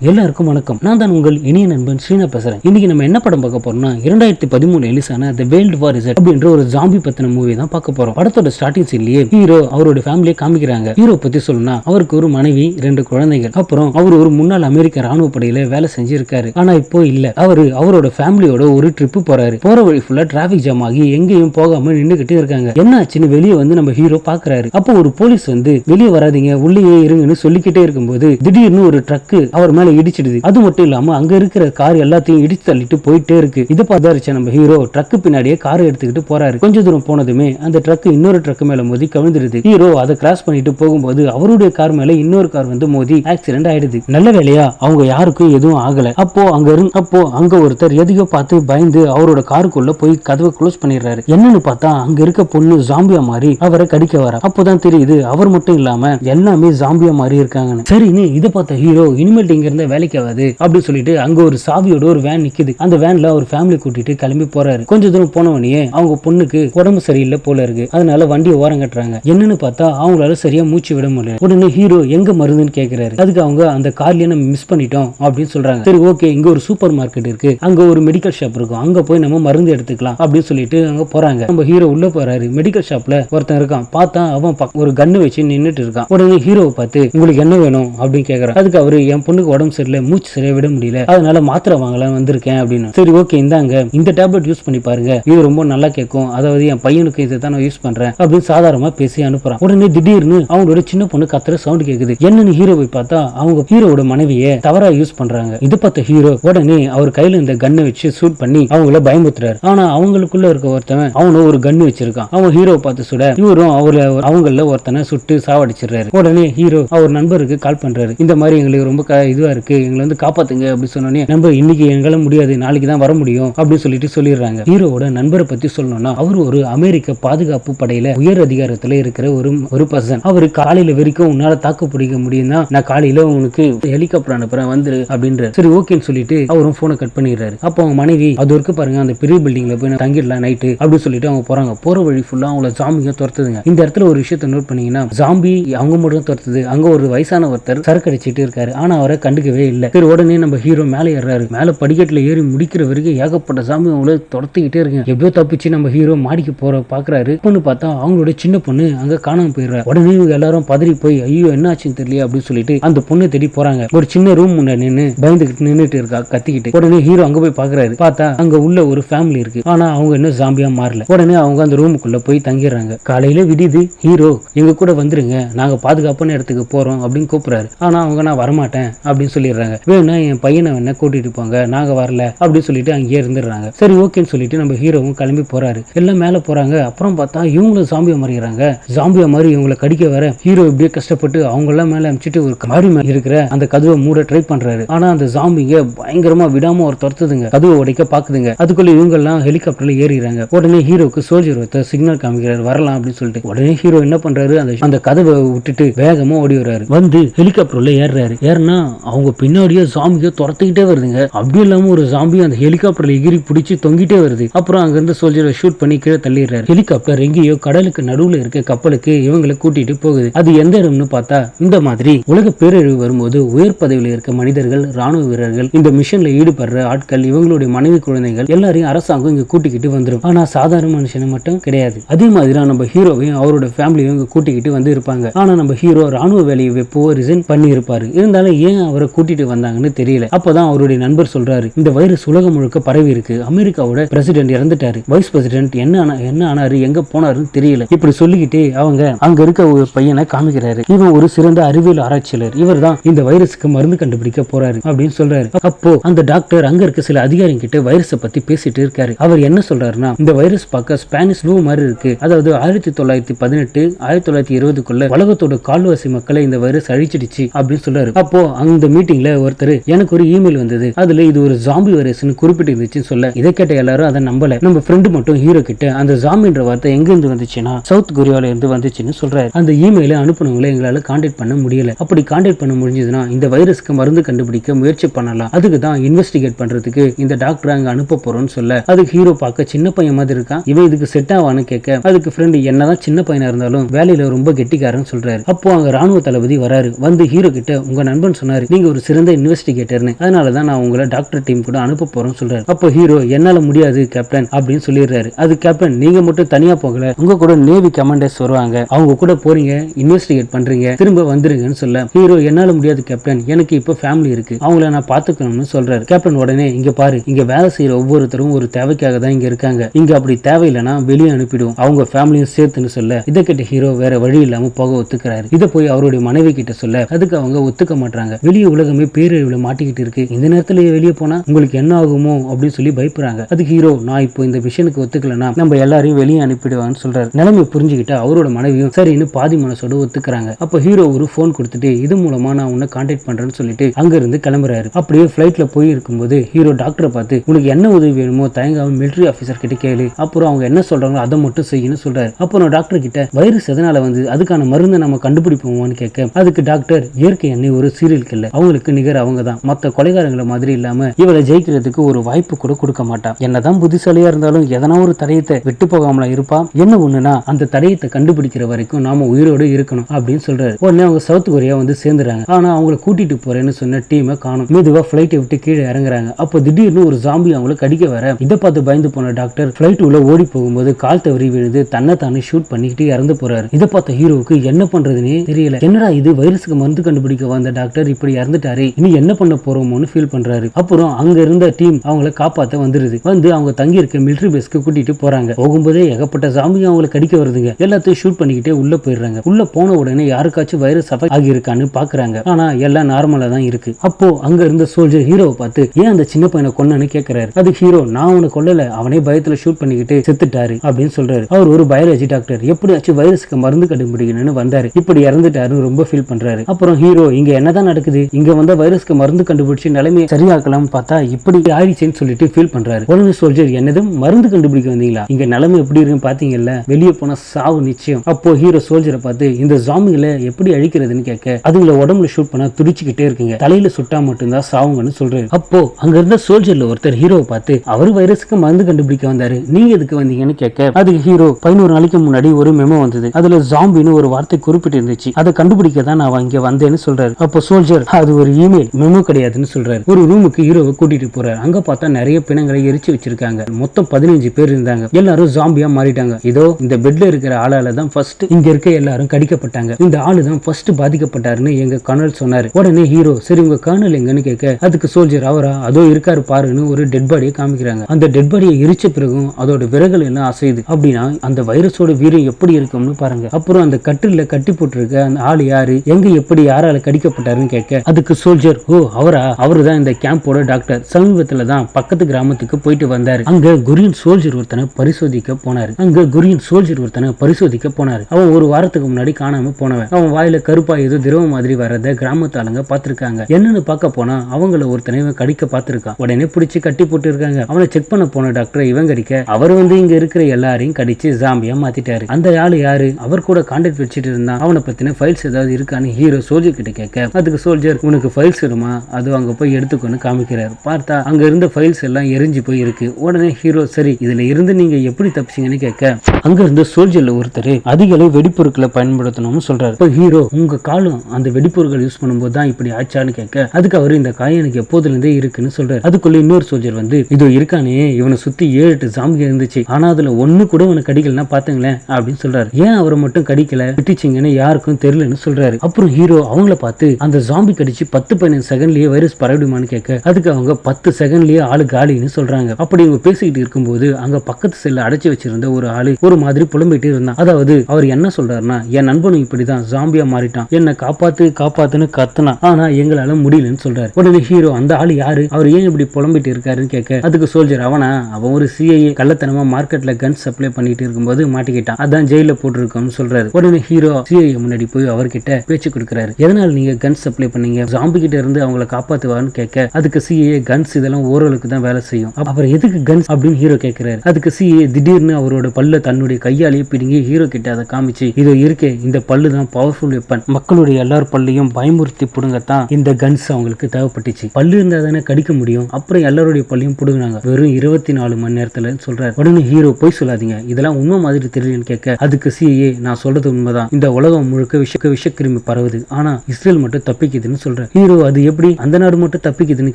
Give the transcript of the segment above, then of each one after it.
எல்லாருக்கும் வணக்கம். நான் தான் உங்கள் இனிய நண்பன் ஸ்ரீனா பேசுறேன். இன்னைக்கு நம்ம என்ன படம் பார்க்க போறோம்னா இரண்டாயிரத்தி பதிமூணு எலிசான த வேல்ட் வார் இஸ் அப்படின்ற ஒரு ஜாம்பி பத்தின மூவி தான் பார்க்க போறோம். படத்தோட ஸ்டார்டிங் சீன்லயே ஹீரோ அவரோட ஃபேமிலியை காமிக்கிறாங்க. ஹீரோ பத்தி சொல்லணும்னா அவருக்கு ஒரு மனைவி ரெண்டு குழந்தைகள். அப்புறம் அவர் ஒரு முன்னாள் அமெரிக்க ராணுவ படையில வேலை செஞ்சிருக்காரு. ஆனா இப்போ இல்ல. அவரு அவரோட ஃபேமிலியோட ஒரு ட்ரிப் போறாரு. போற வழி ஃபுல்லா டிராபிக் ஜாம் ஆகி எங்கேயும் போகாம நின்னுகிட்டு இருக்காங்க. என்ன ஆச்சுன்னு வெளியே வந்து நம்ம ஹீரோ பாக்குறாரு அப்போ ஒரு போலீஸ் வந்து வெளியே வராதீங்க உள்ளேயே இருங்கன்னு சொல்லிக்கிட்டே இருக்கும்போது திடீர்னு ஒரு ட்ரக் அவர் மேல இடிச்சிடுது. அது மட்டும் இல்லாம அங்க இருக்கிற கார் எல்லாத்தையும் இடிச்சு தள்ளிட்டு போயிட்டே இருக்கு. இதை பார்த்தாருச்ச நம்ம ஹீரோ ட்ரக் பின்னாடியே கார் எடுத்துக்கிட்டு போறாரு. கொஞ்ச தூரம் போனதுமே அந்த ட்ரக் இன்னொரு ட்ரக் மேல மோதி கவிழ்ந்துருது ஹீரோ அதை கிராஸ் பண்ணிட்டு போகும்போது அவருடைய கார் மேல இன்னொரு கார் வந்து மோதி ஆக்சிடென்ட் ஆயிடுது. நல்ல வேலையா அவங்க யாருக்கும் எதுவும் ஆகல. அப்போ அங்க இருந்து அப்போ அங்க ஒருத்தர் எதையோ பார்த்து பயந்து அவரோட காருக்குள்ள போய் கதவை க்ளோஸ் பண்ணிடுறாரு. என்னன்னு பார்த்தா அங்க இருக்க பொண்ணு ஜாம்பியா மாதிரி அவரை கடிக்க வர. அப்போதான் தெரியுது அவர் மட்டும் இல்லாம எல்லாமே ஜாம்பியா மாதிரி இருக்காங்கன்னு. சரின்னு இதை பார்த்த ஹீரோ இனிமேல் இங்க இருந்த வேலைக்கு ஆகாது அப்படின்னு சொல்லிட்டு அங்க ஒரு சாவியோட ஒரு வேன் நிக்குது. அந்த வேன்ல ஒரு ஃபேமிலி கூட்டிட்டு கிளம்பி போறாரு. கொஞ்ச தூரம் போனவனே அவங்க பொண்ணுக்கு உடம்பு சரியில்லை போல இருக்கு. அதனால வண்டியை ஓரம் கட்டுறாங்க. என்னன்னு பார்த்தா அவங்களால சரியா மூச்சு விட முடியல. உடனே ஹீரோ எங்க மருந்துன்னு கேக்குறாரு. அதுக்கு அவங்க அந்த கார்லயே நம்ம மிஸ் பண்ணிட்டோம் அப்படின்னு சொல்றாங்க. சரி ஓகே இங்க ஒரு சூப்பர் மார்க்கெட் இருக்கு. அங்க ஒரு மெடிக்கல் ஷாப் இருக்கும். அங்க போய் நம்ம மருந்து எடுத்துக்கலாம் அப்படின்னு சொல்லிட்டு அங்க போறாங்க. நம்ம ஹீரோ உள்ள போறாரு. மெடிக்கல் ஷாப்ல ஒருத்தன் இருக்கான். பார்த்தா அவன் ஒரு கன்னு வச்சு நின்னுட்டு இருக்கான். உடனே ஹீரோவை பார்த்து உங்களுக்கு என்ன வேணும்? அப்படின்னு கேக்குறான். அதுக்கு அவரு என் பொண்ணுக்கு உடம்பு சரியில்லை மூச்சு சரியா விட முடியல. அதனால மாத்திரை வாங்கலாம் வந்திருக்கேன் அப்படின்னு. சரி ஓகே இந்தாங்க. இந்த டேப்லெட் யூஸ் பண்ணி பாருங்க. இது ரொம்ப நல்லா கேட்கும். அதாவது என் பையனுக்கு இதை தான் நான் யூஸ் பண்றேன் அப்படின்னு சாதாரணமா பேசி அனுப்புறான். உடனே திடீர்னு அவங்களோட சின்ன பொண்ணு கத்துற சவுண்ட் கேக்குது. என்னன்னு ஹீரோவை பார்த்தா அவங்க ஹீரோவோட மனைவியை தவறா யூஸ் பண்றாங்க. இது பார்த்த ஹீரோ உடனே அவர் கையில இந்த கண்ணை வச்சு ஷூட் பண்ணி அவங்கள பயமுத்துறாரு ஆனா அவங்களுக்குள்ள இருக்க ஒருத்தவன் அவனும் ஒரு கன்னு வச்சிருக்கான். அவன் ஹீரோ பார்த்து சுட இவரும் அவர அவங்கள ஒருத்தனை சுட்டு சாவடிச்சிடுறாரு. உடனே ஹீரோ அவர் நண்பருக்கு கால் பண்றாரு. இந்த மாதிரி எங்களுக்கு ரொம்ப இதுவா இருக்கு. எங்களை வந்து காப்பாத்துங்க அப்படின்னு சொன்னோடனே நம்ம இன்னைக்கு எங்களால முடியாது. நாளைக்கு தான் வர முடியும். அப்படின்னு சொல்லிட்டு சொல்லிடுறாங்க. ஹீரோவோட நண்பரை பத்தி சொல்லணும்னா அவர் ஒரு அமெரிக்க பாதுகாப்பு படையில உயர் அதிகாரத்துல இருக்கிற ஒரு ஒரு பர்சன் அவரு காலையில வரைக்கும் உன்னால தாக்கு பிடிக்க முடியும்னா நான் காலையில உனக்கு ஹெலிகாப்டர் அனுப்புறேன் வந்துரு அப்படின்ற சரி ஓகேன்னு சொல்லிட்டு அவரும் போனை கட் பண்ணிடுறாரு. அப்போ அவங்க மனைவி அது இருக்கு பாருங்க அந்த பெரிய பில்டிங்ல போய் நான் தங்கிடலாம் நைட்டு அப்படின்னு சொல்லிட்டு அவங்க போறாங்க. போற வழி ஃபுல்லா அவங்கள ஜாம்பிங்க துரத்துதுங்க. இந்த இடத்துல ஒரு விஷயத்த நோட் பண்ணீங்கன்னா ஜாம்பி அவங்க மட்டும் துரத்துது. அங்க ஒரு வயசான ஒருத்தர் சரக்கு அடிச்சிட்டு இருக்காரு. ஆனா அவரை கிடைக்கவே இல்லை. சரி உடனே நம்ம ஹீரோ மேலே ஏறாரு மேல படிக்கட்டுல ஏறி முடிக்கிற வரைக்கும் ஏகப்பட்ட சாமி அவங்கள துரத்திக்கிட்டே இருக்கு எப்படியோ தப்பிச்சு நம்ம ஹீரோ மாடிக்கு போற பாக்குறாரு. பொண்ணு பார்த்தா அவங்களோட சின்ன பொண்ணு அங்க காணாம போயிடுறா. உடனே இவங்க எல்லாரும் பதறி போய் ஐயோ என்ன ஆச்சுன்னு தெரியல அப்படின்னு சொல்லிட்டு அந்த பொண்ணு தேடி போறாங்க. ஒரு சின்ன ரூம் முன்னாடி நின்னு பயந்துகிட்டு நின்னுட்டு இருக்கா கத்திக்கிட்டு. உடனே ஹீரோ அங்க போய் பாக்குறாரு. பார்த்தா அங்க உள்ள ஒரு ஃபேமிலி இருக்கு. ஆனா அவங்க இன்னும் ஜாம்பியா மாறல. உடனே அவங்க அந்த ரூமுக்குள்ள போய் தங்கிடுறாங்க. காலையில விடியுது ஹீரோ எங்க கூட வந்துருங்க. நாங்க பாதுகாப்பான இடத்துக்கு போறோம் அப்படின்னு கூப்பிடுறாரு. ஆனா அவங்க நான் வரமாட்டேன் அப்படின்னு சொல்லிடுறாங்க. வேணா என் பையனை வேணா கூட்டிட்டு போங்க நாங்க வரல அப்படின்னு சொல்லிட்டு அங்கேயே இருந்துடுறாங்க. சரி ஓகேன்னு சொல்லிட்டு நம்ம ஹீரோவும் கிளம்பி போறாரு. எல்லாம் மேல போறாங்க. அப்புறம் பார்த்தா இவங்களும் சாம்பியா மாறிடுறாங்க. ஜாம்பியா மாதிரி இவங்களை கடிக்க வர ஹீரோ இப்படியே கஷ்டப்பட்டு அவங்க எல்லாம் மேல அமைச்சிட்டு ஒரு மாறி மேல இருக்கிற அந்த கதவை மூட ட்ரை பண்றாரு. ஆனா அந்த ஜாம்பிங்க பயங்கரமா விடாம ஒரு துரத்துதுங்க. கதவை உடைக்க பாக்குதுங்க. அதுக்குள்ள இவங்க எல்லாம் ஹெலிகாப்டர்ல ஏறிறாங்க உடனே ஹீரோக்கு சோல்ஜர் ஒருத்தர் சிக்னல் காமிக்கிறாரு. வரலாம் அப்படின்னு சொல்லிட்டு. உடனே ஹீரோ என்ன பண்றாரு? அந்த அந்த கதவை விட்டுட்டு வேகமா ஓடி வர்றாரு. வந்து ஹெலிகாப்டர்ல ஏறுறாரு. ஏறினா அவங்க பின்னாடியே சாமியோ துரத்திக்கிட்டே வருதுங்க. அப்படி இல்லாம ஒரு ஜாம்பி அந்த ஹெலிகாப்டர்ல எகிரி பிடிச்சி தொங்கிட்டே வருது. அப்புறம் அங்க இருந்து சோல்ஜரை ஷூட் பண்ணி கீழே தள்ளிடுறாரு. ஹெலிகாப்டர் எங்கேயோ கடலுக்கு நடுவுல இருக்க கப்பலுக்கு இவங்களை கூட்டிட்டு போகுது. அது எந்த இடம்னு பார்த்தா இந்த மாதிரி உலக பேரழிவு வரும்போது உயர் பதவியில் இருக்க மனிதர்கள் ராணுவ வீரர்கள் இந்த மிஷன்ல ஈடுபடுற ஆட்கள் இவங்களுடைய மனைவி குழந்தைகள் எல்லாரையும் அரசாங்கம் இங்க கூட்டிக்கிட்டு வந்துரும். ஆனா சாதாரண மனுஷனை மட்டும் கிடையாது. அதே மாதிரி தான் நம்ம ஹீரோவையும் அவரோட ஃபேமிலியும் இங்க கூட்டிக்கிட்டு வந்து இருப்பாங்க. ஆனா நம்ம ஹீரோ ராணுவ வேலையை எப்போ ரிசைன் பண்ணி இருப்பாரு இருந்தாலும் ஏன் அவரை கூட்டிட்டு வந்தாங்கன்னு தெரியல. அப்பதான் அவருடைய நண்பர் சொல்றாரு இந்த வைரஸ் உலகம் முழுக்க பரவி இருக்கு. அமெரிக்காவோட பிரசிடென்ட் இறந்துட்டாரு. வைஸ் பிரசிடென்ட் என்ன ஆனா- என்ன ஆனாரு எங்க போனாருன்னு தெரியல. இப்படி சொல்லிக்கிட்டே அவங்க அங்க இருக்க ஒரு பையனை காமிக்கிறாரு. இவன் ஒரு சிறந்த அறிவியல் ஆராய்ச்சியாளர். இவர் தான் இந்த வைரஸுக்கு மருந்து கண்டுபிடிக்க போறாரு அப்படின்னு சொல்றாரு. அப்போ அந்த டாக்டர் அங்க இருக்க சில அதிகாரிங்க கிட்ட வைரஸை பத்தி பேசிட்டு இருக்காரு. அவர் என்ன சொல்றாருன்னா இந்த வைரஸ் பார்க்க ஸ்பானிஷ் ஃப்ளூ மாதிரி இருக்கு. அதாவது ஆயிரத்தி தொள்ளாயிரத்தி பதினெட்டு ஆயிரத்தி தொள்ளாயிரத்தி இருபதுக்குள்ள உலகத்தோட கால்வாசி மக்களை இந்த வைரஸ் அழிச்சிடுச்சு. அப்படின்னு சொல்றாரு. அப்போ அந்த மீட்டிங்ல ஒருத்தர் எனக்கு ஒரு இமெயில் வந்தது. அதுல இது ஒரு ஜாம்பி வைரஸ்னு குறிப்பிட்டு இருந்துச்சுன்னு சொல்ல. இதை கேட்ட எல்லாரும் அதை நம்பல. நம்ம ஃப்ரெண்டு மட்டும் ஹீரோ கிட்ட அந்த ஜாம்பின்ற வார்த்தை எங்க இருந்து வந்துச்சுன்னா சவுத் கொரியால இருந்து வந்துச்சுன்னு சொல்றாரு. அந்த இமெயில அனுப்புனவங்களை எங்களால கான்டாக்ட் பண்ண முடியல. அப்படி கான்டாக்ட் பண்ண முடிஞ்சதுன்னா இந்த வைரஸ்க்கு மருந்து கண்டுபிடிக்க முயற்சி பண்ணலாம். அதுக்கு தான் இன்வெஸ்டிகேட் பண்றதுக்கு இந்த டாக்டர் அங்க அனுப்ப போறோம்னு சொல்ல. அதுக்கு ஹீரோ பார்க்க சின்ன பையன் மாதிரி இருக்கான். இவன் இதுக்கு செட் ஆவான்னு கேட்க அதுக்கு ஃப்ரெண்டு என்னதான் சின்ன பையனா இருந்தாலும் வேலையில ரொம்ப கெட்டிக்காரன்னு சொல்றாரு. அப்போ அங்க ராணுவ தளபதி வராரு. வந்து ஹீரோ கிட்ட உங்க நண்பன் சொன்னாரு நீங்க நீங்க ஒரு சிறந்த இன்வெஸ்டிகேட்டர்னு அதனால தான் நான் உங்களை டாக்டர் டீம் கூட அனுப்ப போறேன்னு சொல்றாரு. அப்போ ஹீரோ என்னால முடியாது கேப்டன் அப்படின்னு சொல்லிடுறாரு. அது கேப்டன் நீங்க மட்டும் தனியா போகல. உங்க கூட நேவி கமாண்டர்ஸ் வருவாங்க. அவங்க கூட போறீங்க இன்வெஸ்டிகேட் பண்றீங்க. திரும்ப வந்துருங்கன்னு சொல்ல. ஹீரோ என்னால முடியாது கேப்டன் எனக்கு இப்போ ஃபேமிலி இருக்கு. அவங்கள நான் பாத்துக்கணும்னு சொல்றாரு. கேப்டன் உடனே இங்க பாரு இங்க வேலை செய்யற ஒவ்வொருத்தரும் ஒரு தேவைக்காக தான் இங்க இருக்காங்க. இங்க அப்படி தேவையில்லைன்னா வெளியே அனுப்பிடுவோம் அவங்க ஃபேமிலியும் சேர்த்துன்னு சொல்ல. இதை கேட்ட ஹீரோ வேற வழி இல்லாம போக ஒத்துக்கிறாரு. இதை போய் அவருடைய மனைவி கிட்ட சொல்ல. அதுக்கு அவங்க ஒத்துக்க மாட்டாங்க வெளியே உலகமே பேரழிவுல மாட்டிக்கிட்டு இருக்கு. இந்த நேரத்துல வெளியே போனா உங்களுக்கு என்ன ஆகுமோ அப்படின்னு சொல்லி பயப்படுறாங்க. அதுக்கு ஹீரோ நான் இப்போ இந்த மிஷனுக்கு ஒத்துக்கலனா நம்ம எல்லாரையும் வெளியே அனுப்பிடுவான்னு சொல்றாரு. நிலைமை புரிஞ்சுக்கிட்டு அவரோட மனைவியும் சரின்னு பாதி மனசோட ஒத்துக்கிறாங்க. அப்போ ஹீரோ ஒரு ஃபோன் கொடுத்துட்டு இது மூலமா நான் உன்னை கான்டாக்ட் பண்றேன்னு சொல்லிட்டு அங்க இருந்து கிளம்புறாரு. அப்படியே ஃபிளைட்ல போய் இருக்கும்போது ஹீரோ டாக்டரை பார்த்து உனக்கு என்ன உதவி வேணுமோ தயங்காம மிலிட்டரி ஆஃபீஸர் கிட்ட கேளு. அப்புறம் அவங்க என்ன சொல்றாங்களோ அதை மட்டும் செய்யணும்னு சொல்றாரு. அப்புறம் டாக்டர் கிட்ட வைரஸ் எதனால வந்து அதுக்கான மருந்தை நம்ம கண்டுபிடிப்போமான்னு கேட்க அதுக்கு டாக்டர் இயற்கை எண்ணெய் ஒரு சீரியல் கில்லர் அவங்களுக்கு நிகர் அவங்க தான் மற்ற கொலைகாரங்களை மாதிரி இல்லாம இவளை ஜெயிக்கிறதுக்கு ஒரு வாய்ப்பு கூட கொடுக்க மாட்டான் என்னதான் புத்திசாலியா இருந்தாலும் எதனா ஒரு தடயத்தை விட்டு போகாமலா இருப்பா? என்ன ஒண்ணுனா அந்த தடயத்தை கண்டுபிடிக்கிற வரைக்கும் நாம உயிரோடு இருக்கணும் அப்படின்னு சொல்றாரு. உடனே அவங்க சவுத் கொரியா வந்து சேர்ந்துறாங்க. ஆனா அவங்களை கூட்டிட்டு போறேன்னு சொன்ன டீமை காணும். மெதுவா பிளைட்டை விட்டு கீழே இறங்குறாங்க. அப்போ திடீர்னு ஒரு ஜாம்பி அவங்களை கடிக்க வர இதை பார்த்து பயந்து போன டாக்டர் பிளைட் உள்ள ஓடி போகும்போது கால் தவறி விழுந்து தன்னை தானே ஷூட் பண்ணிக்கிட்டு இறந்து போறாரு. இதை பார்த்த ஹீரோவுக்கு என்ன பண்றதுன்னே தெரியல. என்னடா இது வைரஸுக்கு மருந்து கண்டுபிடிக்க வந்த டாக்டர் இப்படி இறந்து இறந்துட்டாரே. இனி என்ன பண்ண போறோமோன்னு ஃபீல் பண்றாரு. அப்புறம் அங்க இருந்த டீம் அவங்கள காப்பாத்த வந்துருது. வந்து அவங்க தங்கி இருக்க மிலிட்டரி பேஸ்க்கு கூட்டிட்டு போறாங்க. போகும்போதே ஏகப்பட்ட சாமி அவங்களை கடிக்க வருதுங்க. எல்லாத்தையும் ஷூட் பண்ணிக்கிட்டே உள்ள போயிடுறாங்க. உள்ள போன உடனே யாருக்காச்சும் வைரஸ் அஃபெக்ட் ஆகியிருக்கான்னு பாக்குறாங்க. ஆனா எல்லாம் நார்மலா தான் இருக்கு. அப்போ அங்க இருந்த சோல்ஜர் ஹீரோவை பார்த்து ஏன் அந்த சின்ன பையனை கொன்னன்னு கேக்குறாரு? அது ஹீரோ நான் அவனை கொல்லல. அவனே பயத்துல ஷூட் பண்ணிக்கிட்டு செத்துட்டாரு. அப்படின்னு சொல்றாரு. அவர் ஒரு பயாலஜி டாக்டர் எப்படியாச்சும் வைரஸ்க்கு மருந்து கண்டுபிடிக்கணும்னு வந்தாரு. இப்படி இறந்துட்டாருன்னு ரொம்ப ஃபீல் பண்றாரு. அப்புறம் ஹீரோ இங்க என்னதான் நடக்குது? இங்க வந்த வைரஸ்க்கு மருந்து கண்டுபிடிச்சு நிலைமையை சரியாக்கலாம் பார்த்தா இப்படி ஆயிடுச்சுன்னு சொல்லிட்டு ஃபீல் பண்றாரு. உடனே சோல்ஜர் என்னதும் மருந்து கண்டுபிடிக்க வந்தீங்களா? இங்க நிலைமை எப்படி இருக்குன்னு பாத்தீங்கல்ல வெளியே போனா சாவு நிச்சயம். அப்போ ஹீரோ சோல்ஜரை பார்த்து இந்த ஜாம்பிகளை எப்படி அழிக்கிறதுன்னு கேட்க அதுங்களை உடம்புல ஷூட் பண்ணா துடிச்சுக்கிட்டே இருக்குங்க. தலையில சுட்டா மட்டும்தான் சாவுங்கன்னு சொல்றாரு. அப்போ அங்க இருந்த சோல்ஜர்ல ஒருத்தர் ஹீரோவை பார்த்து அவர் வைரஸுக்கு மருந்து கண்டுபிடிக்க வந்தாரு. நீங்க எதுக்கு வந்தீங்கன்னு கேட்க. அதுக்கு ஹீரோ பதினோரு நாளைக்கு முன்னாடி ஒரு மெமோ வந்தது. அதுல ஜாம்பின்னு ஒரு வார்த்தை குறிப்பிட்டு இருந்துச்சு அதை கண்டுபிடிக்க தான் நான் இங்க வந்தேன்னு சொல்றாரு. அப்போ சோல்ஜர் அது ஒரு இமெயில் மெமோ கிடையாதுன்னு சொல்றாரு. ஒரு ரூமுக்கு ஹீரோவை கூட்டிட்டு போறாரு. அங்க பார்த்தா நிறைய பிணங்களை எரிச்சு வச்சிருக்காங்க. மொத்தம் பதினஞ்சு பேர் இருந்தாங்க. எல்லாரும் ஜாம்பியா மாறிட்டாங்க. இதோ இந்த பெட்ல இருக்கிற ஆளால தான் ஃபர்ஸ்ட் இங்க இருக்க எல்லாரும் கடிக்கப்பட்டாங்க. இந்த ஆளு தான் ஃபர்ஸ்ட் பாதிக்கப்பட்டாருன்னு எங்க கர்னல் சொன்னாரு. உடனே ஹீரோ சரி உங்க கர்னல் எங்கன்னு கேட்க அதுக்கு சோல்ஜர் அவரா? அதோ இருக்காரு பாருன்னு ஒரு டெட் பாடியை காமிக்கிறாங்க. அந்த டெட் பாடியை எரிச்ச பிறகும் அதோட விறகுகள் எல்லாம் அசையுது. அப்படின்னா அந்த வைரஸோட வீரம் எப்படி இருக்கும்னு பாருங்க. அப்புறம் அந்த கட்டில கட்டி போட்டிருக்க அந்த ஆள் யாரு? எங்க எப்படி யாரால கடிக்கப்பட்டாருன்னு கேட்க அதுக்கு சோல்ஜர் ஓ அவரா? அவரு தான் இந்த கேம்போட டாக்டர் சமீபத்துல தான் பக்கத்து கிராமத்துக்கு போயிட்டு வந்தாரு. அங்க குரியன் சோல்ஜர் ஒருத்தனை பரிசோதிக்க போனாரு. அங்க குரியன் சோல்ஜர் ஒருத்தனை பரிசோதிக்க போனாரு. அவன் ஒரு வாரத்துக்கு முன்னாடி காணாம போனவன். அவன் வாயில கருப்பா ஏதோ திரவம் மாதிரி வர்றத கிராமத்து ஆளுங்க பாத்திருக்காங்க என்னன்னு பார்க்க போனா அவங்கள ஒருத்தனை இவன் கடிக்க பாத்துருக்கான் உடனே பிடிச்சி கட்டி போட்டு இருக்காங்க அவனை செக் பண்ண போன டாக்டர் இவன் கடிக்க அவர் வந்து இங்க இருக்கிற எல்லாரையும் கடிச்சு ஜாம்பியா மாத்திட்டாரு. அந்த ஆளு யாரு? அவர் கூட கான்டாக்ட் வச்சுட்டு இருந்தான். அவனை பத்தின ஃபைல்ஸ் ஏதாவது இருக்கான்னு ஹீரோ சோல்ஜர் கிட்ட கேட்க அதுக்கு சோல்ஜர் உனக்கு ஃபைல்ஸ் வருமா அது அங்க போய் எடுத்துக்கொண்டு காமிக்கிறார். பார்த்தா அங்க இருந்த ஃபைல்ஸ் எல்லாம் எரிஞ்சு போய் இருக்கு உடனே ஹீரோ சரி இதுல இருந்து நீங்க எப்படி தப்பிச்சீங்கன்னு கேட்க அங்க இருந்த சோல்ஜர்ல ஒருத்தர் அதிக அளவு வெடிப்பொருட்களை பயன்படுத்தணும்னு சொல்றாரு. இப்போ ஹீரோ உங்க காலம் அந்த வெடிப்பொருட்கள் யூஸ் பண்ணும்போது தான் இப்படி ஆச்சான்னு கேட்க அதுக்கு அவர் இந்த காயம் எனக்கு எப்போதுல இருந்தே இருக்குன்னு சொல்றாரு. அதுக்குள்ள இன்னொரு சோல்ஜர் வந்து இதோ இருக்கானே இவனை சுத்தி ஏழு எட்டு ஜாம்பி இருந்துச்சு. ஆனா அதுல ஒண்ணு கூட உனக்கு கடிக்கலன்னா பார்த்துங்களேன் அப்படின்னு சொல்றாரு. ஏன் அவரை மட்டும் கடிக்கல? விட்டுச்சிங்கன்னு யாருக்கும் தெரியலன்னு சொல்றாரு. அப்புறம் ஹீரோ அவங்கள பார்த்து அந்த ஜாம்பி கடிச்சு பத்து பதினஞ்சு செகண்ட்லயே வைரஸ் பரவிடுமான்னு கேட்க அதுக்கு அவங்க பத்து செகண்ட்லயே ஆளு காலின்னு சொல்றாங்க. அப்படி இவங்க பேசிக்கிட்டு இருக்கும்போது அங்க பக்கத்து செல்ல அடைச்சு வச்சிருந்த ஒரு ஆளு ஒரு மாதிரி புலம்பிட்டு இருந்தான். அதாவது அவர் என்ன சொல்றாருன்னா என் நண்பனும் இப்படிதான் ஜாம்பியா மாறிட்டான். என்ன காப்பாத்து காப்பாத்துன்னு கத்துனான். ஆனா எங்களால முடியலன்னு சொல்றாரு. உடனே ஹீரோ அந்த ஆளு யாரு? அவர் ஏன் இப்படி புலம்பிட்டு இருக்காருன்னு கேட்க அதுக்கு சோல்ஜர் அவனா? அவன் ஒரு சிஐஏ கள்ளத்தனமா மார்க்கெட்ல கன் சப்ளை பண்ணிட்டு இருக்கும்போது மாட்டிக்கிட்டான். அதான் ஜெயில போட்டிருக்கோம்னு சொல்றாரு. உடனே ஹீரோ சிஐஏ முன்னாடி போய் அவர்கிட்ட பேச்சு கொடுக்குறாரு. எதனால நீங்க கன் சப்ளை பண்ணீங்க? ஜாம்பி கிட்ட இருந்து அவங்கள காப்பாத்துவான்னு கேட்க அதுக்கு சிஏ கன்ஸ் இதெல்லாம் ஓரளவுக்கு தான் வேலை செய்யும். அப்புறம் எதுக்கு கன்ஸ் அப்படின்னு ஹீரோ கேட்கிறாரு. அதுக்கு சிஏ திடீர்னு அவரோட பல்ல தன்னுடைய கையாலேயே பிடுங்கி ஹீரோ கிட்ட அதை காமிச்சு இதோ இருக்கே இந்த பல்லு தான் பவர்ஃபுல் வெப்பன் மக்களுடைய எல்லார் பல்லையும் பயமுறுத்தி புடுங்கத்தான் இந்த கன்ஸ் அவங்களுக்கு தேவைப்பட்டுச்சு. பல்லு இருந்தா தானே கடிக்க முடியும். அப்புறம் எல்லாருடைய பல்லையும் புடுங்கினாங்க. வெறும் இருபத்தி நாலு மணி நேரத்துல சொல்றாரு. உடனே ஹீரோ போய் சொல்லாதீங்க. இதெல்லாம் உண்மை மாதிரி தெரியலன்னு கேட்க அதுக்கு சிஏ நான் சொல்றது உண்மைதான். இந்த உலகம் முழுக்க விஷ விஷக்கிருமி பரவுது. ஆனா இஸ்ரேல் மட்டும் தப்பிக்குதுன்னு சொல்றாரு. சொல்றேன் ஹீரோ அது எப்படி அந்த நாடு மட்டும் தப்பிக்குதுன்னு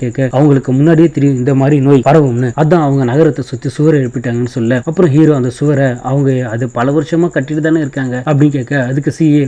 கேட்க அவங்களுக்கு முன்னாடியே தெரியும் இந்த மாதிரி நோய் பரவும்னு. அதான் அவங்க நகரத்தை சுத்தி சுவரை எழுப்பிட்டாங்கன்னு சொல்ல. அப்புறம் ஹீரோ அந்த சுவரை அவங்க அது பல வருஷமா கட்டிட்டு தானே இருக்காங்க அப்படின்னு கேட்க அதுக்கு சிஏ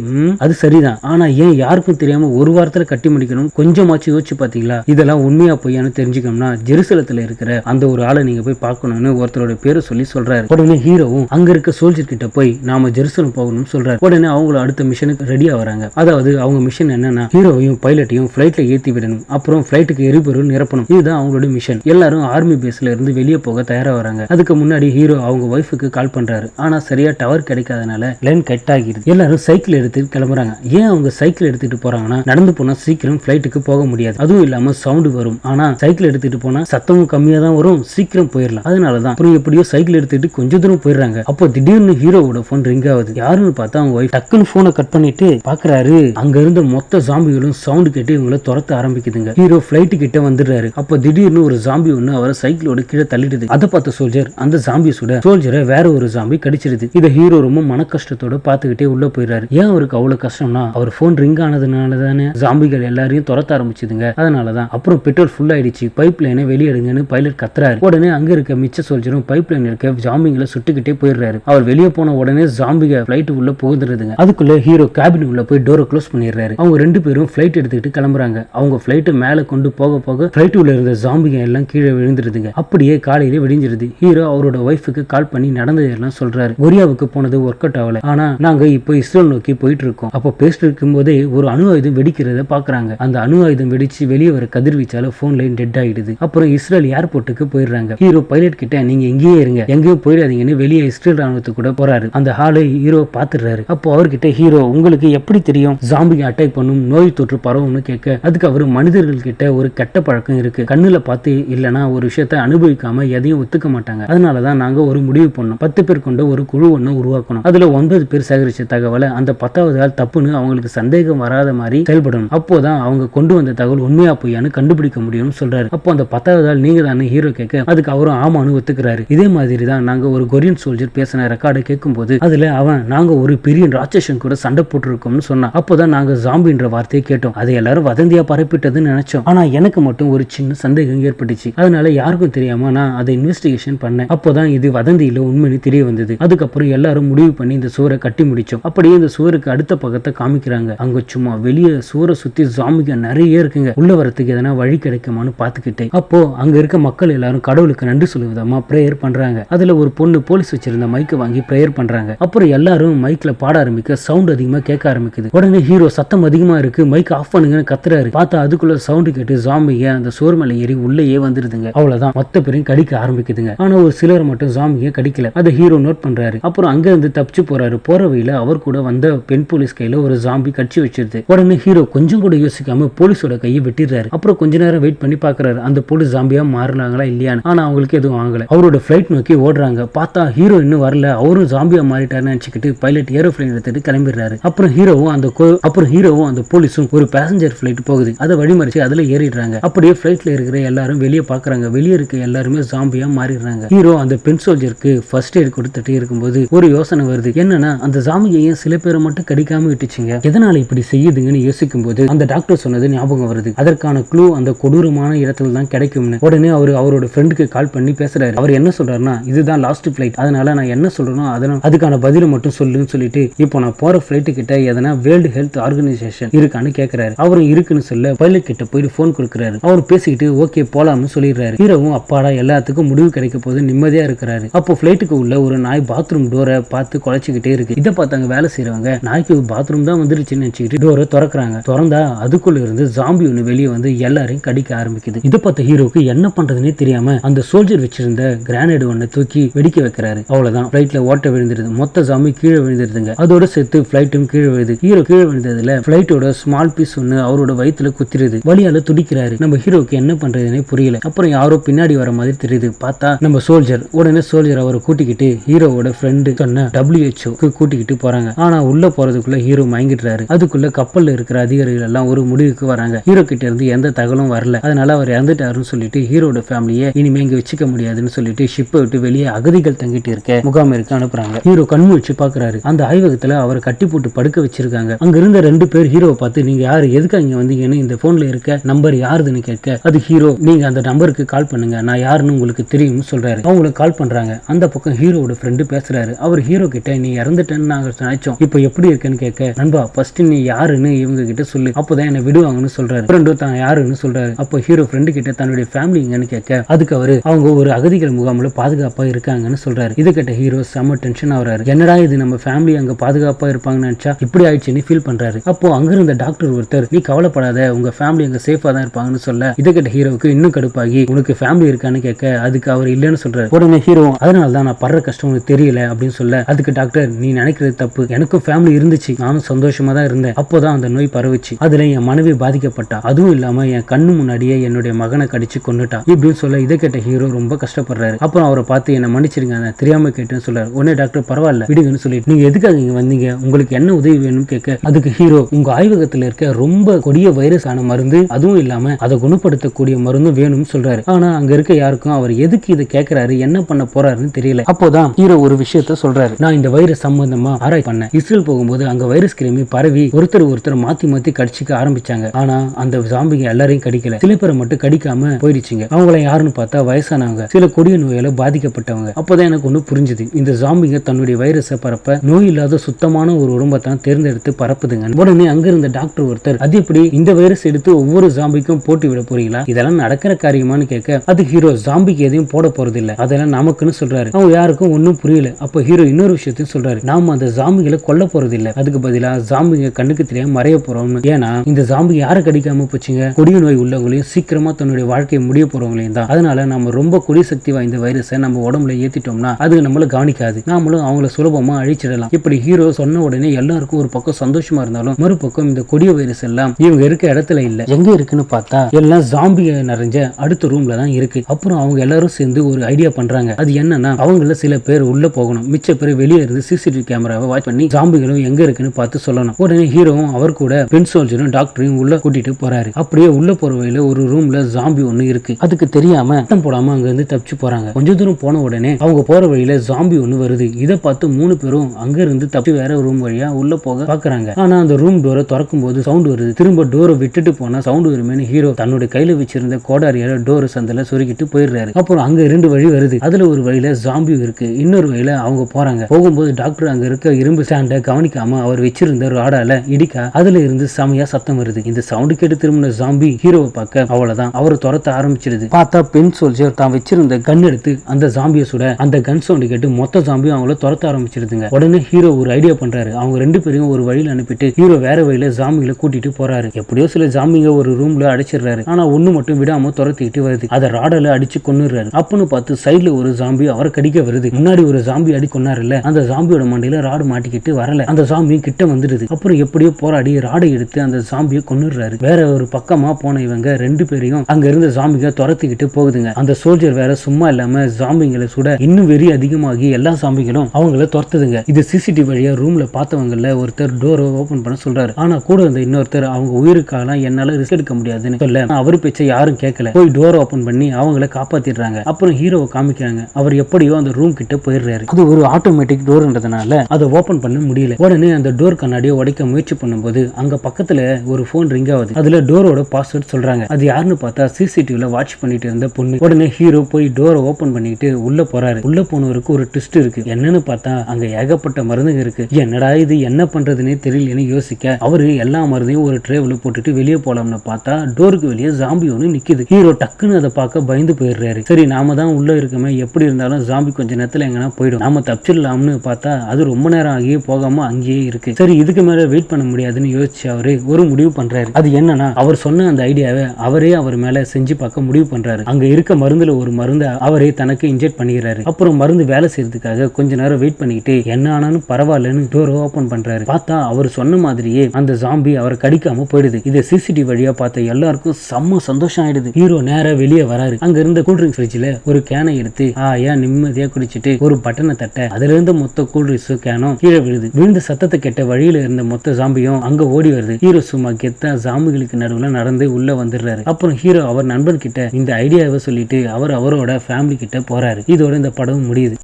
அது சரிதான். ஆனா ஏன் யாருக்கும் தெரியாம ஒரு வாரத்துல கட்டி முடிக்கணும் கொஞ்சமாச்சும் யோசிச்சு பாத்தீங்களா? இதெல்லாம் உண்மையா பொய்யான்னு தெரிஞ்சுக்கணும்னா ஜெருசலத்துல இருக்கிற அந்த ஒரு ஆளை நீங்க போய் பார்க்கணும்னு ஒருத்தரோட பேரை சொல்லி சொல்றாரு. உடனே ஹீரோவும் அங்க இருக்க சோல்ஜர் கிட்ட போய் நாம ஜெருசலம் போகணும்னு சொல்றாரு. உடனே அவங்கள அடுத்த மிஷனுக்கு ரெடியா வராங்க. அதாவது அவங்க மிஷன் என்னன்னா ஹீரோவையும் பைலட்டையும் ஃப்ளைட்டில் ஏற்றி விடணும். அப்புறம் ஃப்ளைட்டுக்கு எரிபொருள் நிரப்பணும். இதுதான் அவங்களோட மிஷன் எல்லாரும் ஆர்மி பேஸ்ல இருந்து வெளியே போக தயாராக வராங்க. அதுக்கு முன்னாடி ஹீரோ அவங்க ஒய்ஃபுக்கு கால் பண்றாரு. ஆனா சரியா டவர் கிடைக்காதனால லைன் கட் ஆகிருது. எல்லாரும் சைக்கிள் எடுத்து கிளம்புறாங்க. ஏன் அவங்க சைக்கிள் எடுத்துட்டு போறாங்கன்னா நடந்து போனா சீக்கிரம் ஃபிளைட்டுக்கு போக முடியாது. அதுவும் இல்லாம சவுண்டு வரும். ஆனா சைக்கிள் எடுத்துட்டு போனா சத்தமும் கம்மியா தான் வரும். சீக்கிரம் போயிடலாம். அதனாலதான் அப்புறம் எப்படியோ சைக்கிள் எடுத்துட்டு கொஞ்ச தூரம் போயிடுறாங்க. அப்போ திடீர்னு ஹீரோவோட போன் ரிங் ஆகுது. யாருன்னு பார்த்தா அவங்க ஒய்ஃப் டக்குன்னு போனை கட் பண்ணிட்டு பாக்குறாரு. அங்க இருந்த மொத்த ஜாம்பிகளும் சவுண்ட் கேட்டு இவங்கள துரத்த ஆரம்பிக்குதுங்க. ஹீரோ பிளைட் கிட்ட வந்துடுறாரு. அப்போ திடீர்னு ஒரு ஜாம்பி ஒண்ணு அவரை சைக்கிளோட கீழே தள்ளிடுது. அதை பார்த்த சோல்ஜர் அந்த ஜாம்பி சுட சோல்ஜரை வேற ஒரு ஜாம்பி கடிச்சிருது. இதை ஹீரோ ரொம்ப மன கஷ்டத்தோட பார்த்துக்கிட்டே உள்ள போயிடுறாரு. ஏன் அவருக்கு அவ்வளவு கஷ்டம்னா அவர் போன் ரிங் ஆனதுனால தானே ஜாம்பிகள் எல்லாரையும் துரத்த ஆரம்பிச்சுதுங்க. அதனாலதான். அப்புறம் பெட்ரோல் ஃபுல் ஆயிடுச்சு. பைப் லைனை வெளியெடுங்கன்னு பைலட் கத்துறாரு. உடனே அங்க இருக்க மிச்ச சோல்ஜரும் பைப் லைன் இருக்க ஜாம்பிங்களை சுட்டுக்கிட்டே போயிடுறாரு. அவர் வெளியே போன உடனே ஜாம்பிக பிளைட் உள்ள புகுந்துருதுங்க அதுக்குள்ள ஹீரோ கேபின் உள்ள போய் டோரை க்ளோஸ் பண்ணிடுறாரு. அவங்க ரெண்டு பேரும் ஃபிளைட் எடுத்துக்கிட்டு கிளம்புறாங்க. அவங்க ஃப்ளைட்டு மேலே கொண்டு போக போக ஃப்ளைட் உள்ள இருந்த ஜாம்பிங்க எல்லாம் கீழே விழுந்துருதுங்க அப்படியே காலையில விடிஞ்சிருது ஹீரோ அவரோட ஒய்ஃபுக்கு கால் பண்ணி நடந்ததெல்லாம் சொல்றாரு. கொரியாவுக்கு போனது ஒர்க் அவுட் ஆகல. ஆனா நாங்க இப்போ இஸ்ரேல் நோக்கி போயிட்டு இருக்கோம். அப்போ பேசிட்டு இருக்கும் போதே ஒரு அணு ஆயுதம் வெடிக்கிறத பாக்குறாங்க. அந்த அணு ஆயுதம் வெடிச்சு வெளியே வர கதிர்வீச்சால போன் லைன் டெட் ஆயிடுது. அப்புறம் இஸ்ரேல் ஏர்போர்ட்டுக்கு போயிடுறாங்க. ஹீரோ பைலட் கிட்ட நீங்க எங்கேயே இருங்க. எங்கேயும் போயிடாதீங்கன்னு வெளியே இஸ்ரேல் ராணுவத்துக்கு கூட போறாரு. அந்த ஹாலை ஹீரோ பாத்துறாரு அப்போ அவர்கிட்ட ஹீரோ உங்களுக்கு எப்படி தெரியும்? ஜாம்பிங்க அட்டாக் பண்ணும் நோய் தொற்று பரவும்னு கேட்க அதுக்கு அவர் மனிதர்கள் கிட்ட ஒரு கெட்ட பழக்கம் இருக்கு. கண்ணுல பார்த்து இல்லைன்னா ஒரு விஷயத்த அனுபவிக்காம எதையும் ஒத்துக்க மாட்டாங்க. அதனாலதான் நாங்க ஒரு முடிவு பண்ணோம். பத்து பேர் கொண்ட ஒரு குழு ஒன்று உருவாக்கணும். அதுல ஒன்பது பேர் சேகரிச்ச தகவலை அந்த பத்தாவது ஆள் தப்புன்னு அவங்களுக்கு சந்தேகம் வராத மாதிரி செயல்படணும். அப்போதான் அவங்க கொண்டு வந்த தகவல் உண்மையா பொய்யான்னு கண்டுபிடிக்க முடியும்னு சொல்றாரு. அப்போ அந்த பத்தாவது ஆள் நீங்க தானே ஹீரோ கேட்க அதுக்கு அவரும் ஆமான்னு ஒத்துக்கிறாரு. இதே மாதிரி தான் நாங்க ஒரு கொரியன் சோல்ஜர் பேசின ரெக்கார்டை கேட்கும்போது அதுல அவன் நாங்க ஒரு பெரிய ராட்சசன் கூட சண்டை போட்டிருக்கோம்னு சொன்னான். அப்போதான் நாங்க ஜாம்பின்ற வார்த்தையை கேட்டோம். அதை எல்லாரும் வதந்தியா பரப்பிட்டதுன்னு நினைச்சோம். ஆனா எனக்கு மட்டும் ஒரு சின்ன சந்தேகம் ஏற்பட்டுச்சு. அதனால யாருக்கும் தெரியாம நான் அதை இன்வெஸ்டிகேஷன் பண்ணேன். அப்போதான் இது வதந்தியில உண்மைன்னு தெரிய வந்தது. அதுக்கப்புறம் எல்லாரும் முடிவு பண்ணி இந்த சுவரை கட்டி முடிச்சோம். அப்படியே இந்த சுவருக்கு அடுத்த பக்கத்தை காமிக்கிறாங்க. அங்க சும்மா வெளியே சுவரை சுத்தி ஜாம்பிங்க நிறைய இருக்குங்க. உள்ள வரத்துக்கு எதனா வழி கிடைக்குமான்னு பாத்துக்கிட்டேன் அப்போ அங்க இருக்க மக்கள் எல்லாரும் கடவுளுக்கு நன்றி சொல்லும் விதமா ப்ரேயர் பண்றாங்க. அதுல ஒரு பொண்ணு போலீஸ் வச்சிருந்த மைக்கை வாங்கி ப்ரேயர் பண்றாங்க. அப்புறம் எல்லாரும் மைக்ல பாட ஆரம்பிக்க சவுண்ட் அதிகமா கேட்க ஆரம்பிக்குது. உடனே ஹீரோ சத்தம் அதிகமா இருக்கு. மைக் ஆஃப் பண்ணுங்க பண்ணுங்கன்னு கத்துறாரு. பார்த்தா அதுக்குள்ள சவுண்ட் கேட்டு ஜாம்பிங்க அந்த சோர் மேல ஏறி உள்ளேயே வந்துருதுங்க. அவ்வளவுதான். மொத்த பேரையும் கடிக்க ஆரம்பிக்குதுங்க. ஆனா ஒரு சிலர் மட்டும் ஜாம்பிங்க கடிக்கல. அதை ஹீரோ நோட் பண்றாரு. அப்புறம் அங்க இருந்து தப்பிச்சு போறாரு. போற வழியில அவர் கூட வந்த பெண் போலீஸ் கையில ஒரு ஜாம்பி கடிச்சு வச்சிருது. உடனே ஹீரோ கொஞ்சம் கூட யோசிக்காம போலீஸோட கையை வெட்டிடுறாரு. அப்புறம் கொஞ்ச நேரம் வெயிட் பண்ணி பாக்குறாரு அந்த போலீஸ் ஜாம்பியா மாறினாங்களா இல்லையான்னு. ஆனா அவங்களுக்கு எதுவும் ஆகல. அவரோட ஃபிளைட் நோக்கி ஓடுறாங்க. பார்த்தா ஹீரோ இன்னும் வரல. அவரும் ஜாம்பியா மாறிட்டாருன்னு நினைச்சுக்கிட்டு பைலட் ஏரோப்ளைன் எடுத்துட்டு கிளம்பிடுறாரு. அப்புறம் ஹீரோவும் அந்த கோ- அப்புறம் ஹீரோவும் அந்த போலீஸும் ஒரு பேசஞ்சர் ஃபிளைட் போகுது. அதை வழிமறிச்சு அதுல ஏறிடுறாங்க. அப்படியே ஃப்ளைட்ல இருக்கிற எல்லாரும் வெளியே பாக்குறாங்க. வெளியே இருக்க எல்லாருமே ஜாம்பியா மாறிடுறாங்க. ஹீரோ அந்த பெண் சோல்ஜருக்கு ஃபர்ஸ்ட் எய்ட் கொடுத்துட்டு இருக்கும்போது ஒரு யோசனை வருது. என்னன்னா அந்த ஜாம்பியை ஏன் சில பேரை மட்டும் கடிக்காம விட்டுச்சுங்க. எதனால இப்படி செய்யுதுங்கன்னு யோசிக்கும் போது அந்த டாக்டர் சொன்னது ஞாபகம் வருது. அதற்கான க்ளூ அந்த கொடூரமான இடத்துல தான் கிடைக்கும்னு. உடனே அவர் அவரோட ஃப்ரெண்டுக்கு கால் பண்ணி பேசுறாரு. அவர் என்ன சொல்றாருன்னா இதுதான் லாஸ்ட் ஃபிளைட் அதனால நான் என்ன சொல்றேனோ அதனால அதுக்கான பதிலை மட்டும் சொல்லுன்னு சொல்லிட்டு இப்போ நான் போற ஃபிளைட்டு கிட்ட எதனா வேர்ல்டு ஹெல்த் ஆர்கனைசேஷன் இருக்கான்னு கேக்குறாரு. அவரும் இருக்குன்னு சொல்ல பைலட் கிட்ட போயிட்டு ஃபோன் கொடுக்குறாரு. அவர் பேசிக்கிட்டு ஓகே போலாம்னு சொல்லிடுறாரு. ஹீரோவும் அப்பாடா எல்லாத்துக்கும் முடிவு கிடைக்க போது நிம்மதியா இருக்கிறாரு. அப்போ ஃபிளைட்டுக்கு உள்ள ஒரு நாய் பாத்ரூம் டோரை பார்த்து குலைச்சிக்கிட்டே இருக்கு. இதை பார்த்தாங்க வேலை செய்யறவங்க நாய்க்கு பாத்ரூம் தான் வந்துருச்சுன்னு நினைச்சுக்கிட்டு டோரை திறக்கிறாங்க. திறந்தா அதுக்குள்ள இருந்து ஜாம்பி ஒன்று வெளியே வந்து எல்லாரையும் கடிக்க ஆரம்பிக்குது. இதை பார்த்த ஹீரோக்கு என்ன பண்றதுன்னே தெரியாம அந்த சோல்ஜர் வச்சிருந்த கிரானைடு ஒன்னை தூக்கி வெடிக்க வைக்கிறாரு. அவ்வளவுதான். ஃபிளைட்ல ஓட்ட விழுந்துருது. மொத்த ஜாம்பி கீழே விழுந்துருதுங்க. அதோட சேர்த்து ஃபிளைட்டும் கீழே விழுது. ஹீரோ கீழே விழுந்ததுல ஃபிளைட்டோட ஸ்மால் பீஸ் ஒன்று அவரோட வயித்துல குத்திருது. வலியால துடிக்கிறாரு. நம்ம ஹீரோக்கு என்ன பண்றதுன்னே புரியல. அப்புறம் யாரோ பின்னாடி வர மாதிரி தெரியுது. பார்த்தா நம்ம சோல்ஜர் உடனே சோல்ஜர் அவரை கூட்டிக்கிட்டு ஹீரோவோட ஃப்ரெண்டு சொன்ன WHO கூட்டிக்கிட்டு போறாங்க. ஆனா உள்ள போறதுக்குள்ள ஹீரோ மயங்கிடுறாரு. அதுக்குள்ள கப்பல்ல இருக்கிற அதிகாரிகள் எல்லாம் ஒரு முடிவுக்கு வராங்க. ஹீரோ கிட்ட இருந்து எந்த தகவலும் வரல. அதனால அவர் இறந்துட்டாருன்னு சொல்லிட்டு ஹீரோட ஃபேமிலியை இனிமே இங்க வச்சுக்க முடியாதுன்னு சொல்லிட்டு ஷிப்பை விட்டு வெளியே அகதிகள் தங்கிட்டு இருக்க முகாமிற்கு அனுப்புறாங்க. ஹீரோ கண் வச்சு பாக்குறாரு அந்த ஆய்வகத்துல அவரை கட்டி போட்டு படுக்க வச்சிருக்காங்க. அங்க இருந்த ரெண்டு பேர் ஹீரோவை பார்த்து நீங்க யாரு? எதுக்கு இங்க வந்தீங்கன்னு இந்த போன்ல இருக்க நம்பர் யாருதுன்னு கேட்க அது ஹீரோ நீங்க அந்த நம்பருக்கு கால் பண்ணுங்க. நான் யாருன்னு உங்களுக்கு தெரியும்னு சொல்றாரு. அவங்களுக்கு கால் பண்றாங்க. அந்த பக்கம் ஹீரோவோட ஃப்ரெண்டு பேசுறாரு. அவர் ஹீரோ கிட்ட நீ இறந்துட்டேன்னு நாங்க நினைச்சோம். இப்போ எப்படி இருக்குன்னு கேட்க நண்பா ஃபர்ஸ்ட் நீ யாருன்னு இவங்க கிட்ட சொல்லு. அப்போதான் என்ன விடுவாங்கன்னு சொல்றாரு. ஃப்ரெண்டும் தான் யாருன்னு சொல்றாரு. அப்போ ஹீரோ ஃப்ரெண்டு கிட்ட தன்னுடைய ஃபேமிலி எங்கன்னு கேட்க அதுக்கு அவரு அவங்க ஒரு அகதிகள் முகாமில் பாதுகாப்பா இருக்காங்கன்னு சொல்றாரு. இது கிட்ட ஹீரோ செம்ம டென்ஷன் ஆகுறாரு. என்னடா இது நம்ம ஃபேமிலி அங்க பாதுகாப்பா இருப்பாங்கன்னு நினைச்சா? இப்படி ஆயிடுச்சுன்னு ஃபீல் பண்றாரு. அப்போ அங்க இருந்த டாக்டர் ஒருத்தர் நீ கவலைப்படாத உங்க ஃபேமிலி அங்க சேஃபா தான் இருப்பாங்கன்னு சொல்ல இது கேட்ட ஹீரோவுக்கு இன்னும் கடுப்பாகி உனக்கு ஃபேமிலி இருக்கான்னு கேட்க அதுக்கு அவர் இல்லைன்னு சொல்றாரு. உடனே ஹீரோ அதனால தான் நான் படுற கஷ்டம் உனக்கு தெரியல அப்படின்னு சொல்ல அதுக்கு டாக்டர் நீ நினைக்கிறது தப்பு. எனக்கும் ஃபேமிலி இருந்துச்சு. நானும் சந்தோஷமா தான் இருந்தேன். அப்போதான் அந்த நோய் பரவுச்சு. அதுல என் மனைவி பாதிக்கப்பட்டா அதுவும் இல்லாம என் கண்ணு முன்னாடியே என்னுடைய மகனை கடிச்சு கொண்டுட்டா இப்படின்னு சொல்ல இதை கேட்ட ஹீரோ ரொம்ப கஷ்டப்படுறாரு. அப்புறம் அவரை பார்த்து என்ன மன்னிச்சிருங்க நான் தெரியாம கேட்டேன்னு சொல்றாரு. உடனே டாக்டர் பரவாயில்ல விடுங்கன்னு சொல்லிட்டு நீங்க எதுக்காக இங்க வந்தீங்க? உங்களுக்கு என்ன உதவி வேணும்னு கேட்க அதுக்கு ஹீரோ உங்க ஆய்வகத்துல இருக்க ரொம்ப கொடிய வைரஸ் ஆன மருந்து அதுவும் இல்லாம அதை குணப்படுத்தக்கூடிய மருந்தும் வேணும்னு சொல்றாரு. ஆனா அங்க இருக்க யாருக்கும் அவர் எதுக்கு இதை கேட்கிறாரு என்ன பண்ண போறாருன்னு தெரியல. அப்போதான் ஹீரோ ஒரு விஷயத்த சொல்றாரு. நான் இந்த வைரஸ் சம்பந்தமா ஆராய் பண்ணேன். இஸ்ரேல் போகும்போது அங்க வைரஸ் கிருமி பரவி ஒருத்தர் ஒருத்தர் மாத்தி மாத்தி கடிச்சுக்க ஆரம்பிச்சாங்க. ஆனா அந்த ஜாம்பிங்க எல்லாரையும் கடிக்கல. சில பேரை மட்டும் கடிக்காம போயிடுச்சுங்க. அவங்கள யாருன்னு பார்த்தா வயசானவங்க. சில கொடிய நோயால பாதிக்கப்பட்டவங்க. அப்போதான் எனக்கு ஒண்ணு புரிஞ்சுது. இந்த ஜாம்பிங்க தன்னுடைய வைரஸை பரப்ப நோய் இல்லாத சுத்தமான ஒரு உடம்பத்தான் தேர்ந்தெடுத்து பரப்புதுங்க. உடனே அங்க இருந்த டாக்டர் ஒருத்தர் அது எப்படி இந்த வைரஸ் எடுத்து ஒவ்வொரு ஜாம்பிக்கும் போட்டு விட போறீங்களா? இதெல்லாம் நடக்கிற காரியமான்னு கேட்க அது ஹீரோ ஜாம்பிக்கு எதையும் போட போறது இல்ல அதெல்லாம் நமக்குன்னு சொல்றாரு. அவங்க யாருக்கும் ஒன்னும் புரியல. அப்போ ஹீரோ இன்னொரு விஷயத்தையும் சொல்றாரு. நாம அந்த ஜாம்பிகளை கொல்ல போறது இல்ல அதுக்கு பதிலா ஜாம்பிங்க கண்ணுக்கு தெரியாம மறைய போறோம்னு. ஏன்னா இந்த ஜாம்பி யாரை கடிக்காம போச்சுங்க? கொடிய நோய் உள்ளவங்களையும் சீக்கிரமா தன்னுடைய வாழ்க்கையை முடிய போறவங்களையும் தான். அதனால நம்ம ரொம்ப கொடி சக்தி வாய்ந்த வைரஸை நம்ம உடம்புல ஏத்திட்டோம்னா அது நம்மள கவனிக்காது. நாமளும் அவங்கள சுலபமா அழிச்சிடலாம். இப்படி ஹீரோ சொன்ன உடனே எல்லாருக்கும் ஒரு பக்கம் சந்தோஷமா இருந்தாலும் மறுபக்கம் இந்த கொடிய வைரஸ் எல்லாம் இவங்க இருக்க இடத்துல இல்ல. எங்க இருக்குன்னு பார்த்தா எல்லாம் ஜாம்பிய நிறைஞ்ச அடுத்த ரூம்ல தான் இருக்கு. அப்புறம் அவங்க எல்லாரும் சேர்ந்து ஒரு ஐடியா பண்றாங்க. அது என்னன்னா அவங்கள சில பேர் உள்ள போகணும். மிச்ச பேர் வெளியே இருந்து சிசிடிவி கேமராவை வாட்ச் பண்ணி ஜாம்பிகளும் எங்க இருக்குன்னு பார்த்து சொல்லணும். உடனே ஹீரோவும் அவர் கூட பெண் சோல்ஜரும் டாக்டரையும் உள்ள கூட்டிட்டு போறாரு. அப்படியே உள்ள போற வழியில ஒரு ரூம்ல ஜாம்பி ஒண்ணு இருக்கு. அதுக்கு தெரியாம சத்தம் போடாம அங்க இருந்து தப்பிச்சு போறாங்க. கொஞ்ச தூரம் போன உடனே அவங்க போற வழியில ஜாம்பி ஒண்ணு வருது. இதை பார்த்து மூணு பேரும் அங்க இருந்து தப்பி வேற ரூம் வழியா உள்ள போக பாக்குறாங்க. ஆனா அந்த ரூம் டோரை திறக்கும் போது சவுண்ட் வருது. திரும்ப டோரை விட்டுட்டு போனா சவுண்ட் வருமேனு ஹீரோ தன்னுடைய கையில வச்சிருந்த கோடாரியால டோர் சந்தில சுருக்கிட்டு போயிடுறாரு. அப்புறம் அங்க ரெண்டு வழி வருது. அதுல ஒரு வழியில ஜாம்பி இருக்கு. இன்னொரு வழியில அவங்க போறாங்க. போகும்போது டாக்டர் அங்க இருக்க இரும்பு ஸ்டாண்ட கவனிக்காம அவர் வச்சிருந்த ராடால இடிக்க அதுல இருந்து செமையா சத்தம் வருது. இந்த சவுண்டு கேட்டு திரும்பின ஜாம்பி ஹீரோவை பார்க்க அவ்வளவுதான். அவர் துரத்த ஆரம்பிச்சிருது. பார்த்தா பெண் சோல்ஜர் தான் வச்சிருந்த கன் எடுத்து அந்த ஜாம்பியை சுட அந்த கன் சவுண்டு கேட்டு மொத்த ஜாம்பியும் அவங்கள துரத்த ஆரம்பிச்சிருதுங்க. உடனே ஹீரோ ஒரு ஐடியா பண்றாரு. அவங்க ரெண்டு பேரையும் ஒரு வழியில் அனுப்பிட்டு ஹீரோ வேற வழியில ஜாம்பிகளை கூட்டிட்டு போறாரு எப்படியோ சில ஜாம்பிங்க ஒரு ரூம்ல அடைச்சிடுறாரு. ஆனா ஒண்ணு மட்டும் விடாம துரத்திக்கிட்டு வருது. அதை ராடல அடிச்சு கொண்டுறாரு அப்பன்னு பார்த்து சைடுல ஒரு ஜாம்பி அவரை கடிக்க வருது. முன்னாடி ஒரு ஜாம்பி அடி கொண்டாருல அந்த ஜாம்பியோட மண்டையில ராடு மாட்டிக்கிட்டு வரல. அந்த ஜாம்பி கிட்ட வந்துடுது. அப்புறம் எப்படியோ போராடி ராடை எடுத்து அந்த ஜாம்பியை கொன்னுடுறாரு. வேற ஒரு பக்கமா போன இவங்க ரெண்டு பேரையும் அங்க இருந்த ஜாம்பிங்க துரத்திக்கிட்டு போகுதுங்க. அந்த சோல்ஜர் வேற சும்மா இல்லாம ஜாம்பிங்களை சுட இன்னும் வெறி அதிகமாகி எல்லா ஜாம்பிகளும் அவங்கள துரத்துதுங்க. இது சிசிடிவி வழியா ரூம்ல பார்த்தவங்கல ஒருத்தர் டோரை ஓபன் பண்ண சொல்றாரு. ஆனா கூட இருந்த இன்னொருத்தர் அவங்க உயிருக்காலாம் என்னால ரிஸ்க் எடுக்க முடியாதுன்னு சொல்ல அவர் பேச்சை யாரும் கேட்கல போய் டோர் ஓபன் பண்ணி அவங்கள காப்பாத்திடுறாங்க. அப்புறம் ஹீரோவை காமிக்கிறாங்க. அவர் எப்படியோ அந்த ரூம் கிட்ட போயிடுறாரு. அது ஒரு ஆட்டோமேட்டிக் டோர்ன்றதுனால அதை ஓபன் பண்ண முடியல. உடனே அந்த டோர் கண்ணாடியை உடைக்க முயற்சி பண்ணும்போது அங்க பக்கத்துல ஒரு போன் ரிங் ஆகுது. அதுல டோரோட பாஸ்வேர்ட் சொல்றாங்க. அது யாருன்னு பார்த்தா சிசிடிவில வாட்ச் பண்ணிட்டு இருந்த பொண்ணு. உடனே ஹீரோ போய் டோரை ஓபன் பண்ணிட்டு உள்ள போறாரு. உள்ள போனவருக்கு ஒரு ட்விஸ்ட் இருக்கு. என்னன்னு பார்த்தா அங்க ஏகப்பட்ட மருந்துங்க இருக்கு. என்னடா இது? என்ன பண்றதுன்னே தெரியலன்னு யோசிக்க அவரு எல்லா மருந்தையும் ஒரு ட்ரேவில் போட்டுட்டு வெளியே போலாம்னு பார்த்தா டோருக்கு வெளியே ஜாம்பி ஒன்று நிற்கிது ஹீரோ டக்குன்னு அதை பார்க்க பயந்து போயிடுறாரு. சரி நாம தான் உள்ள இருக்கமே எப்படி இருந்தாலும் ஜாம்பி கொஞ்ச நேரத்தில் எங்கன்னா போயிடும். நாம தப்பிச்சிடலாம்னு பார்த்தா அது ரொம்ப நேரம் ஆகியே போகாம அங்கேயே இருக்கு. சரி இதுக்கு மேல வெயிட் பண்ண முடியாதுன்னு யோசிச்சு அவரு ஒரு முடிவு பண்றாரு. அது என்னன்னா அவர் சொன்ன அந்த ஐடியாவை அவரே அவர் மேல செஞ்சு பார்க்க முடிவு பண்றாரு. அங்க இருக்க மருந்துல ஒரு மருந்தை அவரே தனக்கு இன்ஜெக்ட் பண்ணிக்கிறாரு அப்புறம் மருந்து வேலை செய்யறதுக்காக கொஞ்ச நேரம் வெயிட் பண்ணிக்கிட்டு என்ன ஆனாலும் பரவாயில்லன்னு டோர் ஓபன் பண்றாரு. பார்த்தா அவர் சொன்ன மாதிரியே அந்த ஜாம்பி அவரை கடிக்காம போயிடுது. இதை சிசிடிவி வழியா பார்த்த எல்லாருக்கும் செம்ம சந்தோஷம் ஆயிடுது. ஹீரோ நேரா வெளியே வராரு. அங்க இருந்த கூல்ட்ரிங்க்ஸ் ஃப்ரிட்ஜ்ல ஒரு கேனை எடுத்து ஆயா நிம்மதியா குடிச்சிட்டு ஒரு பட்டனை தட்ட. அதுல இருந்த மொத்த கூல்ட்ரிங்க்ஸ் கேனும் கீழே விழுது. விழுந்த சத்தத்தை கெட்ட வழியில இருந்த மொத்த ஜாம்பியும் அங்க ஓடி வருது. ஹீரோ சும்மா கெத்தா ஜாம்பிகளுக்கு நடுவுல நடந்து உள்ள வந்துடுறாரு. அப்புறம் ஹீரோ அவர் நண்பன் கிட்ட இந்த ஐடியாவை சொல்லிட்டு அவர் அவரோட ஃபேமிலி கிட்ட போறாரு. இதோட இந்த படம் முடியுது.